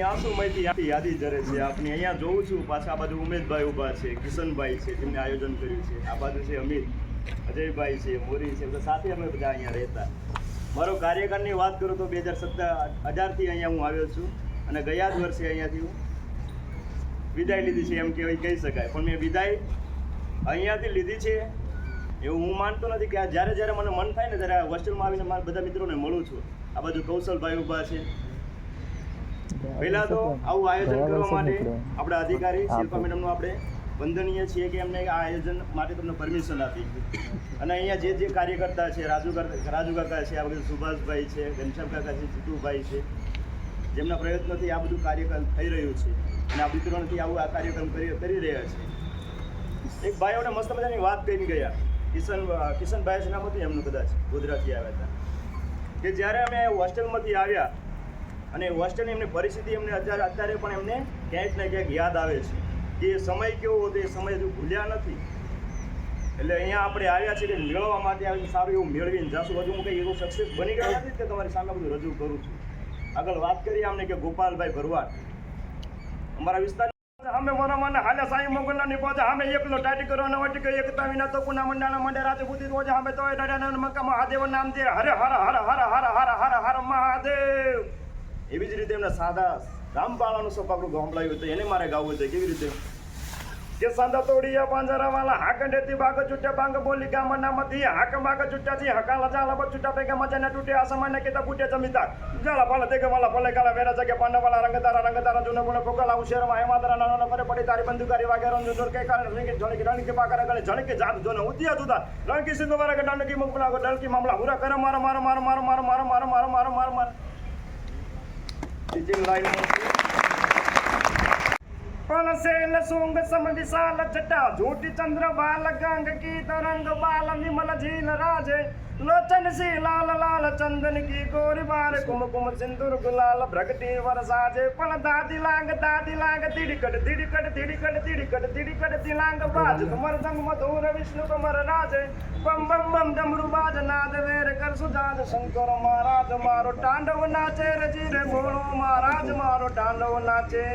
આપની આંસુમાંથી આપી યાદી જરે છે. આપની અહીંયા જોઉં છું, પાછા આ બાજુ ઉમેશભાઈ ઊભા છે, કિશનભાઈ છે, જેમને આયોજન કર્યું છે. આ બાજુ છે અમિત, અજયભાઈ છે, મોરી છે, બધા સાથે અમે બધા અહીંયા રહેતા. મારો કાર્યકાળની વાત કરું તો બે હજાર સત્તર અઢારથી અહીંયા હું આવ્યો છું અને ગયા જ વર્ષે અહીંયાથી હું વિદાય લીધી છે, એમ કહેવાય, કહી શકાય. પણ મેં વિદાય અહીંયાથી લીધી છે એવું હું માનતો નથી કે આ જ્યારે જ્યારે મને મન થાય ને ત્યારે હોસ્ટેલમાં આવીને મારા બધા મિત્રોને મળું છું. આ બાજુ કૌશલભાઈ ઊભા છે પહેલા તો આવું આયોજન કરવા માટે આપણા અધિકારી શિલ્પા મેડમનું આપણે વંદનીય છીએ કે એમને આ આયોજન માટે તમને પરમિશન આપી. અને અહીંયા જે જે કાર્યકર્તા છે રાજુ રાજુ કાકા છે આ બધું સુભાષભાઈ છે ઘનશ્યામ કાકા છે જીતુભાઈ છે જેમના પ્રયત્નોથી આ બધું કાર્યક્રમ થઈ રહ્યું છે. અને આ મિત્રોથી આવું આ કાર્યક્રમ કરી રહ્યા છે. એક ભાઈઓને મસ્ત મજાની વાત કહીને ગયા. કિશન કિશનભાઈ છે નામ હતું એમનું કદાચ ગોધરાથી આવ્યા હતા. કે જ્યારે અમે હોસ્ટેલમાંથી આવ્યા અને હોસ્ટેલની એમની પરિસ્થિતિ એમને અત્યારે અત્યારે પણ એમને ક્યાંક ને ક્યાંક યાદ આવે છે. કે એ સમય કેવો હતો, એ સમય હજુ ભૂલ્યા નથી. એટલે અહીંયા આપણે આવ્યા છીએ કે મેળવવા માટે આવીને સારું એવું મેળવીને જાશું. હજુ હું કંઈ એવું સક્સેસ બની ગયા નથી કે તમારી સામે બધું રજૂ કરું છું. આગળ વાત કરીએ અમને કે ગોપાલભાઈ ભરવાડ. અમારા વિસ્તાર અમે મોના મને હાલે સાઈ મોગલના ની પહોંચે અમે એકલો ટાટી કરવાનો વાટી કે એકતા વિના તો કુના મંડાના મંડે રાતે બુદ્ધિ રોજે અમે તો ડડાના મક્કા મહાદેવ નામ દે. હરે હર હર હર હર હર હર હર એવી જ રીતે એમના સાદા રામપાળાનું સપાકડું લાવ્યું હતું એને મારે ગાવું છે કેવી રીતે કે સાંધા તોડિયા પાંજરા વાલા હાકંડેતી બાગ ચૂટ્યા બાંગ બોલી ગામ નામથી હાક બાગ ચૂટ્યા થી હકા લજા લબ ચૂટ્યા પેગા મજા તૂટ્યા તૂટે આસમાન ને કેતા બુટે જમીતા જાલા ફળ દેગે માલા ફળે કાલા વેરા જગે પાંડા વાલા રંગતારા રંગતારા જુનો ગુણ પોકલા ઉશેરમાં હેમાદરા નાનો કરે પડી તારી બંદુકારી વાગે રંગ જોર કે કારણ રંગે ઝળકી રણકી પાકરા ગળે ઝળકી જાત જોને ઉદિયા જુદા રણકી સિંગ વારા કે ડંડકી મુકલા ડલકી મામલા હુરા કરે મારો મારો મારો મારો મારો મારો મારો મારો મારો મારો મારો 已经来了。కొలసేన శృంగ సమధిశాల చట జూటి చంద్ర బాల గంగ గీత రంగ బాల విమల జీల రాజే लोचन सी लाल लाल चंदन की गोरी बार कुम कुम सिंदूर गुलाल भ्रगटी वर साजे पण दादी लांग दादी लांग तिड़कट तिड़कट तिड़कट तिड़कट तिड़कट तिलांग बाज तुमर दंग मधुर विष्णु कमर राजे बम बम बम डमरू बाज नाद वेर कर सुजाद शंकर महाराज मारो टांडव नाचे रजी रे भोलो महाराज मारो टांडव नाचे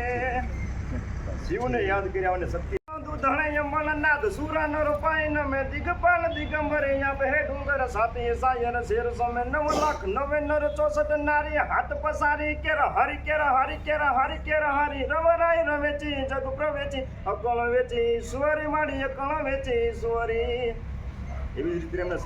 શિવને યાદ કર્યા અને શક્તિ દૂધણય મનનાદ સુરા નર પાયન મે દિગપાલ દિગંબર યા બહે ડુંગર સાતી સાયર શેર સમે નવ લાખ નવે નર ચોસઠ નારી હાથ પસારી, કેર હરી કેર હરી કેર હરી કેર હરી રવરાય રવેચી જગ પ્રવેચી, અકળ વેચી ઈશ્વરી માડી અકળ વેચી ઈશ્વરી એવી રીતે એમને